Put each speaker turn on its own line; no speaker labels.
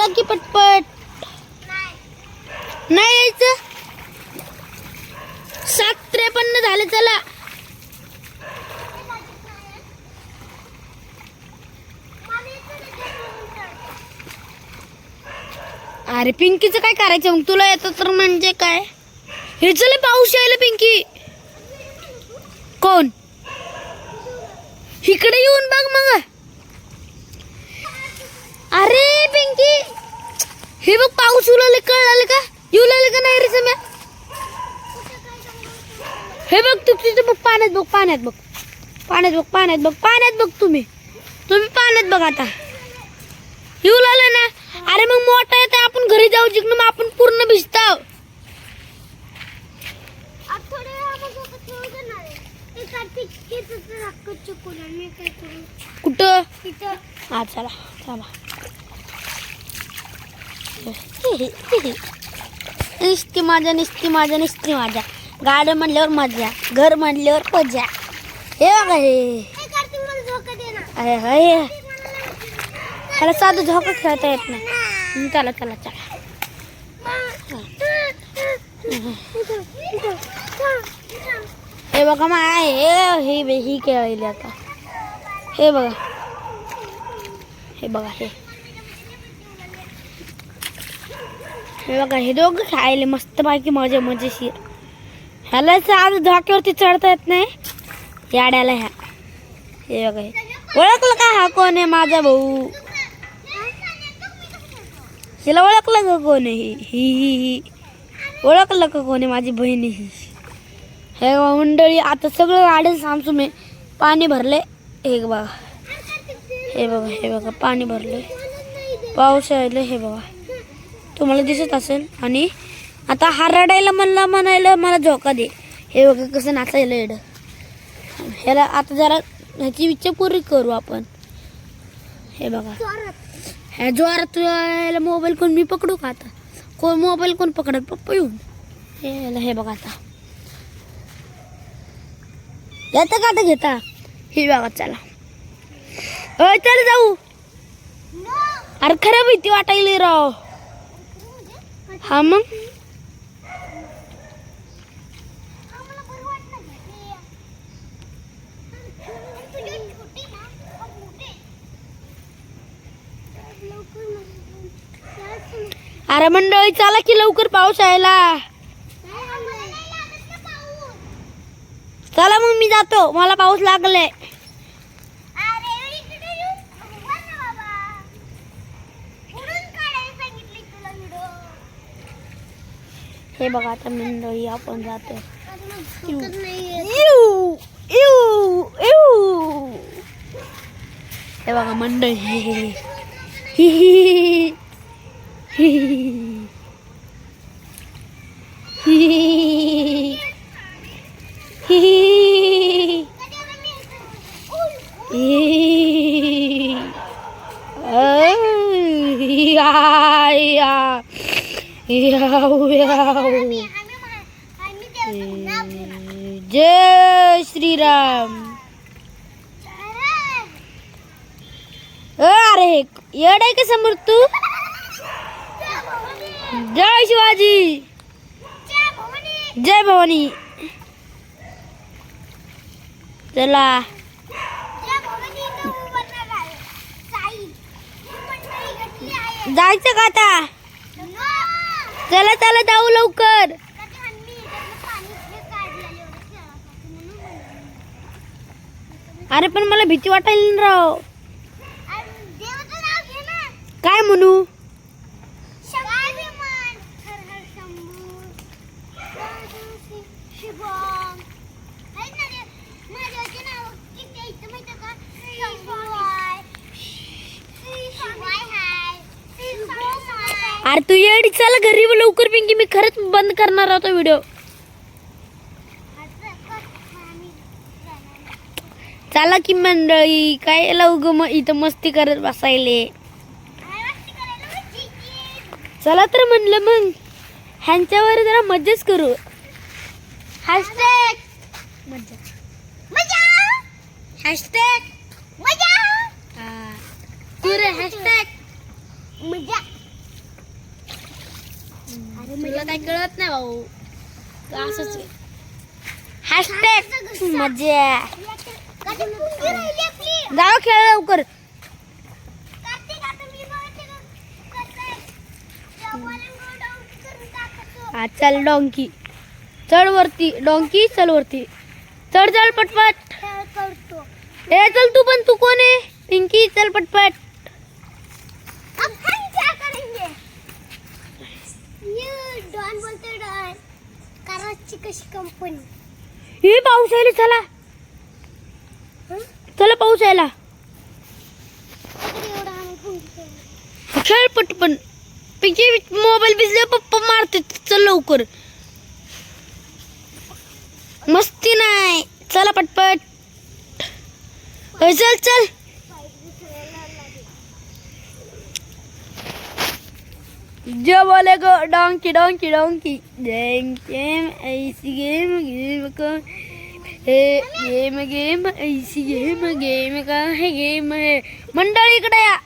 चला की पटपट. नाही यायचं. सात त्रेपन्न झाले चला. अरे पिंकीचं काय करायचं? मग तुला येतं तर म्हणजे काय? हे चले पाऊस यायला पिंकी. कोण? इकडे येऊन बघ मग. अरे पिंकी हे बघ पाऊस उलाले कळाले का? येऊ लागले का नाही रे सम्या? हे बघ तू तिथे बघ पाण्यात बघ पाण्यात बघ. पाण्यात बघ पाण्यात बघ पाण्यात बघ तुम्ही. तुम्ही पाण्यात बघ आता. येऊ लागलं ना? अरे मग मोठा येतं आपण घरी जाऊ जिकडं मग आपण पूर्ण भिजताव. कुठं? हा चला चला. निस्ती माझ्या निस्ती माझ्या निस्ती माझ्या. गाडी म्हणल्यावर मजा घर म्हणल्यावर मजा हे बघा हे. अरे हे त्याला साधं झोका खेळता येत नाही. चला चला चला. हे बघा माय हे हे बे- ही खेळायली आता. हे बघा. हे बघा हे. हे बघा हे दोघं खायले मस्त पैकी मज़ा मजेशीर ह्याला आज धोक्यावरती चढता येत नाही याड्याला ह्या हे बघा हे का हा आहे माझा भाऊ हिला ओळखलं का कोण आहे ही ही ही ओळखलं का कोण आहे माझी बहीण ही हे मंडळी आता सामसू भरले हे बघा हे बघा हे बघा पाणी भरले पाऊस यायला हे तुम्हाला दिसत असेल. आणि आता हा रडायला म्हणला म्हणायला मला झोका दे. हे बघा कसं नाचायला एड ह्याला आता जरा ह्याची इच्छा पुरी करू आपण. हे बघा. ह्या जोरात यायला मोबाईल कोण मी पकडू का आता? कोण मोबाईल कोण पकडत? पप्पा येऊन. हे हे बघा आता. येतं का आता घेता? हे बघा चला. चल जाऊ. अरे खरं भीती वाटायली राव. हा मग? अरे मंडळी चला की लवकर पाऊस यायला. चला मग मी जातो. मला पाऊस लागलाय. हे बघा आता मंडळी आपण जातो. हे बघा मंडळी हे, हे, हे. हि, हि, हि, हि. हि, हि, हि, हि. हि. अय, या, या. याऊ, याऊ. जय श्रीराम. अ, अरे येड आहे का समोर तू? जय शिवाजी. जय भवानी. चला. जायचं का आता? चला चला जाऊ लवकर. अरे पण मला भीती वाटायला ना राव. काय म्हणू? अरे तू येडी चला घरी व लवकर पिंकी. मी खरंच बंद करणार होतो व्हिडिओ. चला की मंडळी काय लवग मग इथं मस्ती करत बसायले. चला तर म्हणलं मग ह्यांच्यावर जरा मजाच करू. हॅशटॅग मजा. हॅशटॅग तू रे हॅशटॅग तुला काय कळत नाही भाऊ? असंच हॅशटॅग मजा. जाऊ खेळ लवकर. हा चल डोंकी. चढ वरती. डोंकी चल वरती. चढ चल पटपट. ए चल तू पण तू कोण आहे? पिंकी चल पटपट.
कराची कशी कंपनी
हे पाऊस यायला चला. चला पाऊस यायला. खेळ पटपण पिंकी मोबाईल भिजले पप्पा मारते चल लवकर. मस्ती नाही. चला पटपट. चल चल. जो बोलेगो donkey donkey donkey game game ऐसी गेम गेम का हे गेम गेम ऐसी गेम गेम का है गेम है मंडळी इकडे या